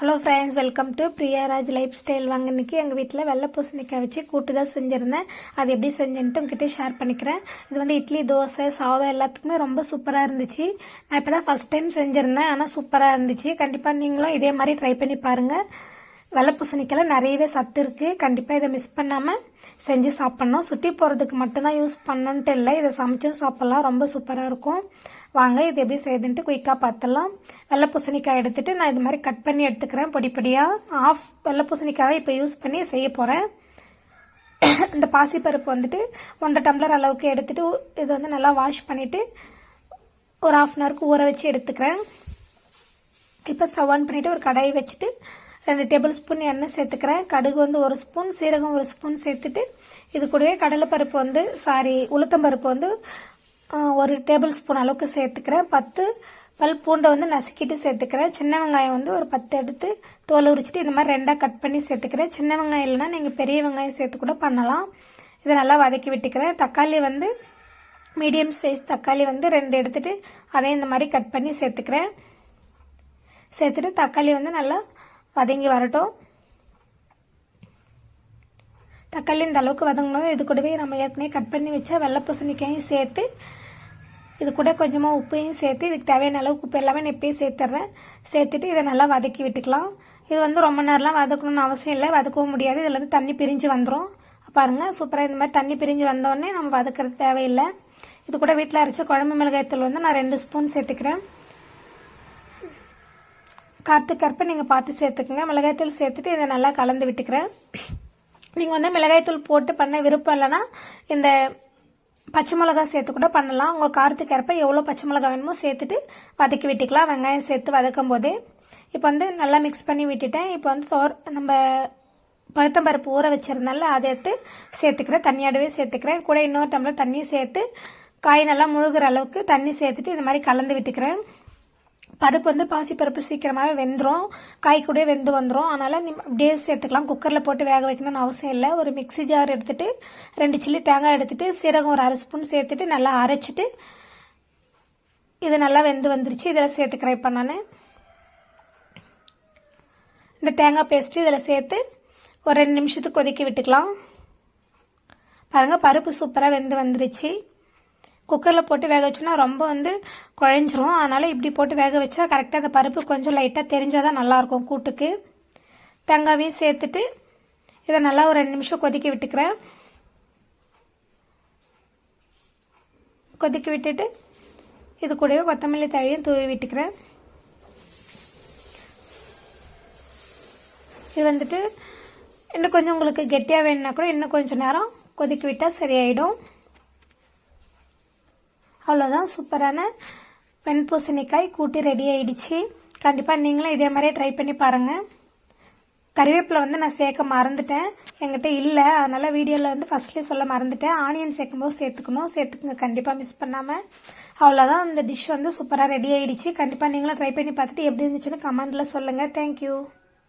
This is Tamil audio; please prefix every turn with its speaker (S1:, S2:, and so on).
S1: Hello friends welcome to Priyaraj life style வாங்க இன்றைக்கி எங்கள் வீட்டில் வெள்ளை பூசணிக்காய் வச்சு கூட்டு தான் செஞ்சுருந்தேன். அது எப்படி செஞ்சேன்ட்டு உங்ககிட்ட ஷேர் பண்ணிக்கிறேன். இது வந்து இட்லி தோசை சாதம் எல்லாத்துக்குமே ரொம்ப சூப்பராக இருந்துச்சு. நான் இப்போ தான் ஃபஸ்ட் டைம் செஞ்சுருந்தேன் ஆனால் சூப்பராக இருந்துச்சு. கண்டிப்பாக நீங்களும் இதே மாதிரி ட்ரை பண்ணி பாருங்கள் வெள்ளை பூசணிக்கெல்லாம் நிறையவே சத்து இருக்குது கண்டிப்பாக இதை மிஸ் பண்ணாமல் செஞ்சு சாப்பிட்ணும். சுற்றி போகிறதுக்கு மட்டும்தான் யூஸ் பண்ணணுன்ட்டு இல்லை. இதை சமைச்சும் சாப்பிட்லாம். ரொம்ப சூப்பராக இருக்கும். வாங்க இது எப்படி செய்யுதுன்ட்டு குயிக்காக பார்த்துடலாம். வெள்ளை பூசணிக்காய் எடுத்துகிட்டு நான் இது மாதிரி கட் பண்ணி எடுத்துக்கிறேன். பொடி பொடியாக ஆஃப் வெள்ளை பூசணிக்காய் இப்போ யூஸ் பண்ணி செய்ய போகிறேன் இந்த பாசிப்பருப்பு வந்துட்டு ஒன்றரை டம்ளர் அளவுக்கு எடுத்துகிட்டு இது வந்து நல்லா வாஷ் பண்ணிவிட்டு ஒரு ஆஃப் அன் ஹவருக்கு ஊற வச்சு எடுத்துக்கிறேன். இப்போ ஸ்டவ் ஆன் பண்ணிவிட்டு ஒரு கடாயை வச்சுட்டு ரெண்டு டேபிள் ஸ்பூன் எண்ணெய் சேர்த்துக்கிறேன். கடுகு வந்து ஒரு ஸ்பூன் சீரகம் ஒரு ஸ்பூன் சேர்த்துட்டு இது கூடவே கடலைப்பருப்பு வந்து சாரி உளுத்தம்பருப்பு வந்து ஒரு டேபிள் ஸ்பூன் அளவுக்கு சேர்த்துக்கிறேன். பத்து பல் பூண்டை வந்து நசுக்கிட்டு சேர்த்துக்கிறேன். சின்ன வெங்காயம் வந்து ஒரு பத்து எடுத்து தோல் உரிச்சிட்டு இந்த மாதிரி ரெண்டாக கட் பண்ணி சேர்த்துக்கிறேன். சின்ன வெங்காயம் இல்லைன்னா நீங்கள் பெரிய வெங்காயம் சேர்த்து கூட பண்ணலாம். இதை நல்லா வதக்கி விட்டுக்கிறேன். தக்காளி வந்து மீடியம் சைஸ் தக்காளி வந்து ரெண்டு எடுத்துகிட்டு அதையும் இந்த மாதிரி கட் பண்ணி சேர்த்துக்கிறேன். சேர்த்துட்டு தக்காளி வந்து நல்லா வதங்கி வரட்டும். தக்காளி இந்த அளவுக்கு வதங்கணும் இது கூடவே நம்ம ஏற்கனவே கட் பண்ணி வச்சா வெள்ளை பூசணிக்காயும் சேர்த்து இது கூட கொஞ்சமாக உப்பையும் சேர்த்து இதுக்கு தேவையான அளவுக்கு உப்பு எல்லாமே நான் இப்பயே சேர்த்துட்றேன் சேர்த்துட்டு இதை நல்லா வதக்கி விட்டுக்கலாம். இது வந்து ரொம்ப நேரம்லாம் வதக்கணும்னு அவசியம் இல்லை. வதக்கவும் முடியாது. இதில் வந்து தண்ணி பிரிஞ்சு வந்துடும் பாருங்கள் சூப்பராக இந்த மாதிரி தண்ணி பிரிஞ்சு வந்தோடனே நம்ம வதக்கிறது தேவையில்லை. இது கூட வீட்டில் அரைச்ச குழம்பு மிளகாய்த்தூள் வந்து நான் ரெண்டு ஸ்பூன் சேர்த்துக்கிறேன். காற்றுக்கற்ப நீங்கள் பார்த்து சேர்த்துக்குங்க. மிளகாய்த்தூள் சேர்த்துட்டு இதை நல்லா கலந்து விட்டுக்கிறேன். நீங்கள் வந்து மிளகாய்த்தூள் போட்டு பண்ண விருப்பம் இல்லைன்னா இந்த பச்சை மிளகா சேர்த்து கூட பண்ணலாம். உங்கள் காரத்துக்கு ஏற்ப எவ்வளோ பச்சை மிளகா வேணுமோ சேர்த்துட்டு வதக்கி விட்டுக்கலாம். வெங்காயம் சேர்த்து வதக்கும் போது இப்போ வந்து நல்லா மிக்ஸ் பண்ணி விட்டுட்டேன். இப்போ வந்து தோர் நம்ம பழுத்தம்பருப்பு ஊற வச்சிருந்தால அதை எடுத்து சேர்த்துக்கிறேன். தண்ணியாடவே சேர்த்துக்கிறேன். கூட இன்னொரு டம்ளர் தண்ணி சேர்த்து காய் நல்லா முழுகிற அளவுக்கு தண்ணி சேர்த்துட்டு இந்த மாதிரி கலந்து விட்டுக்கிறேன். பருப்பு வந்து பாசி பருப்பு சீக்கிரமாகவே வெந்துடும் காய் கூட வெந்து வந்துடும் அதனால் நீ அப்படியே சேர்த்துக்கலாம். குக்கரில் போட்டு வேக வைக்கணும்னு அவசியம் இல்லை. ஒரு மிக்சி ஜார் எடுத்துகிட்டு ரெண்டு சில்லி தேங்காய் எடுத்துகிட்டு சீரகம் ஒரு அரை ஸ்பூன் சேர்த்துட்டு நல்லா அரைச்சிட்டு இது நல்லா வெந்து வந்துருச்சு. இதில் சேர்த்துக்கிறேன் இப்போ நான். இந்த தேங்காய் பேஸ்ட்டு இதில் சேர்த்து ஒரு ரெண்டு நிமிஷத்துக்கு கொதிக்க விட்டுக்கலாம். பாருங்கள் பருப்பு சூப்பராக வெந்து வந்துருச்சு. குக்கரில் போட்டு வேக வச்சோன்னா ரொம்ப வந்து குழஞ்சிரும். அதனால் இப்படி போட்டு வேக வச்சா கரெக்டாக அந்த பருப்பு கொஞ்சம் லைட்டாக தெரிஞ்சால் தான் நல்லாயிருக்கும் கூட்டுக்கு. தேங்காவையும் சேர்த்துட்டு இதை நல்லா ஒரு ரெண்டு நிமிஷம் கொதிக்க விட்டுக்கிறேன். கொதிக்க விட்டுட்டு இது கூடவே கொத்தமல்லி தழையும் தூவி விட்டுக்கிறேன். இது வந்துட்டு இன்னும் கொஞ்சம் உங்களுக்கு கெட்டியாக வேணுன்னா கூட இன்னும் கொஞ்சம் நேரம் கொதிக்க விட்டால் சரியாயிடும். அவ்வளோதான் சூப்பரான பெண் பூசணிக்காய் கூட்டி ரெடி ஆகிடுச்சு கண்டிப்பாக நீங்களும் இதே மாதிரியே ட்ரை பண்ணி பாருங்கள் கறிவேப்பிலை வந்து நான் சேர்க்க மறந்துட்டேன். எங்கிட்ட இல்லை அதனால் வீடியோவில் வந்து ஃபஸ்ட்லேயே சொல்ல மறந்துட்டேன். ஆனியன் சேர்க்கும்போது சேர்த்துக்கணும். சேர்த்துக்குங்க கண்டிப்பாக மிஸ் பண்ணாமல் அவ்வளோதான் இந்த டிஷ் வந்து சூப்பராக ரெடி ஆகிடுச்சு கண்டிப்பாக நீங்களும் ட்ரை பண்ணி பார்த்துட்டு எப்படி இருந்துச்சுன்னு கமெண்டில் சொல்லுங்கள் தேங்க்யூ